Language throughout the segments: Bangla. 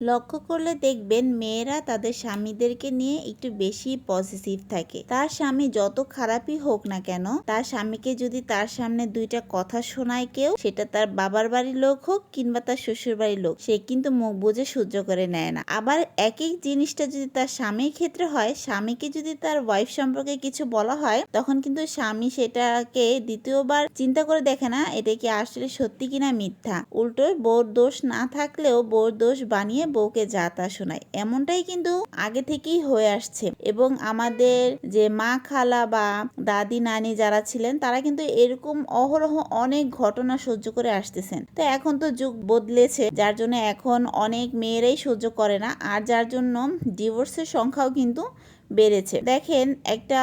লক্ষ্য করলে দেখবেন মেয়েরা তাদের স্বামীদেরকে নিয়ে একটু বেশি পজিটিভ থাকে। তার স্বামী যত খারাপই হোক না কেন, তার স্বামীকে যদি তার সামনে দুইটা কথা শোনায় কেউ, সেটা তার বাবার বাড়ির লোক হোক কিংবা তার শ্বশুর বাড়ির লোক, সে কিন্তু মুখ বুঝে সহ্য করে নেয় না। আবার একই জিনিসটা যদি তার স্বামীর ক্ষেত্রে হয়, স্বামীকে যদি তার ওয়াইফ সম্পর্কে কিছু বলা হয়, তখন কিন্তু স্বামী সেটাকে দ্বিতীয়বার চিন্তা করে দেখে না, এটা কি আসলে সত্যি কিনা মিথ্যা। উল্টো বউর দোষ না থাকলেও বউর দোষ বানিয়ে বউকে যা তা শোনায়। এমনটাই কিন্তু আগে থেকেই হয়ে আসছে এবং আমাদের যে মা খালা বা দাদি, নানি যারা ছিলেন, তারা কিন্তু এরকম অহরহ অনেক ঘটনা সহ্য করে আসতেছেন। তো এখন তো যুগ বদলেছে, যার জন্য এখন অনেক মেয়েরাই সহ্য করে না, আর যার জন্য ডিভোর্সের সংখ্যাও কিন্তু বেড়েছে। দেখেন, একটা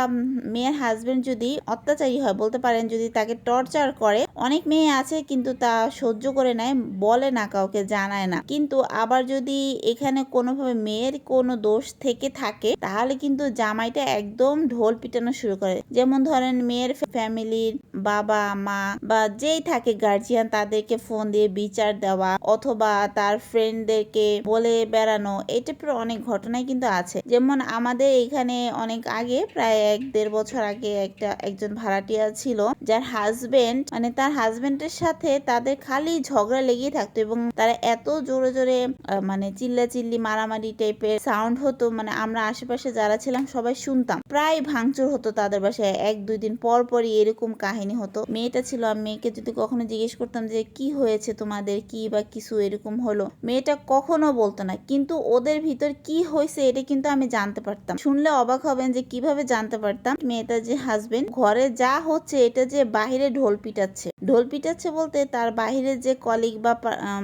মেয়ের হাজবেন্ড যদি অত্যাচারী হয়, বলতে পারেন যদি তাকে টর্চার করে অনেক মেয়ে আছে কিন্তু তা সহ্য করে নেয়, বলে না, কাউকে জানায় না। কিন্তু আবার যদি এখানে কোনোভাবে মেয়ের কোনো দোষ থেকে থাকে, তাহলে কিন্তু জামাইটা একদম ঢোল পিটানো শুরু করে। যেমন ধরেন মেয়ের ফ্যামিলির বাবা, মা বা যেই থাকে গার্জিয়ান তাদেরকে ফোন দিয়ে বিচার দেওয়া অথবা তার ফ্রেন্ডদেরকে বলে বেড়ানো, এই টাইপের অনেক ঘটনাই কিন্তু আছে। যেমন আমাদের এখানে অনেক আগে, প্রায় এক দেড় বছর আগে একটা, একজন ভাড়াটিয়া ছিল, যার হাজবেন্ড মানে তার হাজবেন্ডের সাথে তাদের খালি ঝগড়া লেগেই থাকতো এবং তারা এত জোরে জোরে মানে চিল্লা চিল্লি মারামারি টাইপের সাউন্ড হতো। মানে আমরা আশেপাশে যারা ছিলাম সবাই শুনতাম। প্রায় ভাঙচুর হতো তাদের বাসায়। এক, দুই দিন পর পরই এরকম কাহিনী হতো। মেয়েটা ছিল আমি মেয়েকে যদি কখনো জিজ্ঞেস করতাম যে, কি হয়েছে তোমাদের? কি বা কিছু এরকম হলো? মেয়েটা কখনো বলতো না। কিন্তু ওদের ভিতর কি হয়েছে এটা কিন্তু আমি জানতে পারতাম। শুনলে অবাক হবেন যে কীভাবে জানতে পারতাম মেয়েটা যে হাজবেন্ড ঘরে যা হচ্ছে এটা যে বাহিরে ঢোল পিটাচ্ছে। ঢোল পিটাচ্ছে বলতে তার বাহিরে যে কলিগ বা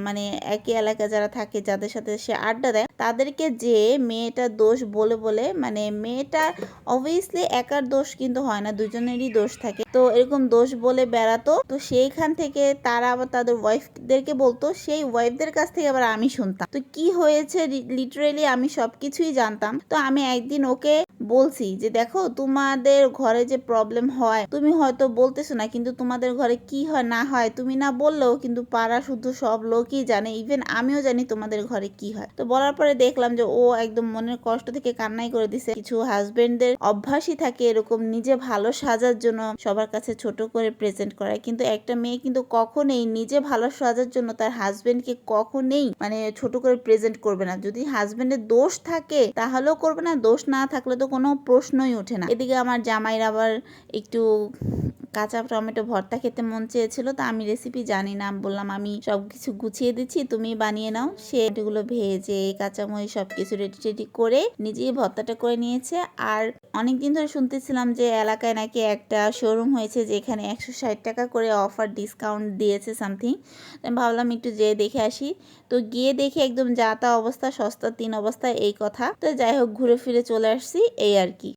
মানে একই এলাকায় যারা থাকে, যাদের সাথে সে আড্ডা দেয়, তাদেরকে যে মেয়েটার দোষ বলে বলে মানে মেয়েটার অবভিয়াসলি একার দোষ কিন্তু হয় না, দুজনেরই দোষ থাকে। তো এরকম দোষ বলে বেড়াতো, তো সেইখান থেকে তারা আবার তাদের ওয়াইফদেরকে বলতো, সেই ওয়াইফদের কাছ থেকে আবার আমি শুনতাম। তো কি হয়েছে লিটারেলি আমি সবকিছুই জানতাম। তো আমি একদিন ওকে বলছি যে, দেখো, তোমাদের ঘরে যে প্রবলেম হয়, তুমি হয়তো বলতেছো না, কিন্তু তোমাদের ঘরে কি হয়, না হয়, তুমি না বললেও কিন্তু পাড়া শুধু সব লোকই জানে ইভেন আমিও জানি তোমাদের ঘরে কি হয়। তো বলার পরে দেখলাম যে ও একদম মনের কষ্ট থেকে কান্নাই করে দিছে। কিছু হাজবেন্ডদের অভ্যাসই থাকে এরকম নিজে ভালো সাজার জন্য সবার কাছে ছোট করে প্রেজেন্ট করা কিন্তু একটা মেয়ে কিন্তু কখনোই নিজে ভালো সাজার জন্য তার হাজবেন্ডকে কখনোই মানে ছোট করে প্রেজেন্ট করবে না। যদি হাজবেন্ডের দোষ থাকে, তাহলেও করবে না, দোষ না থাকলে তো কোনো প্রশ্নই ওঠে না। এদিকে আমার জামাইয়ের আবার একটু কাঁচা টমেটো ভর্তা খেতে মন চেয়েছিল, তা আমি রেসিপি জানি না। বললাম, আমি সব কিছু গুছিয়ে দিচ্ছি তুমি বানিয়ে নাও। সে এগুলো ভেজে, কাঁচামরিচ সব কিছু রেডি টেডি করে নিজেই ভর্তাটা করে নিয়েছে। আর অনেক দিন ধরে শুনতেছিলাম যে এলাকায় নাকি একটা শোরুম হয়েছে, যেখানে একশো ষাট টাকা করে অফার ডিসকাউন্ট দিয়েছে সামথিং আমি ভাবলাম, একটু যেয়ে দেখে আসি। তো গিয়ে দেখে একদম যা তা অবস্থা সস্তা তিন অবস্থা এই কথা। তো যাই হোক, ঘুরে ফিরে চলে আসছি, এই আর কি।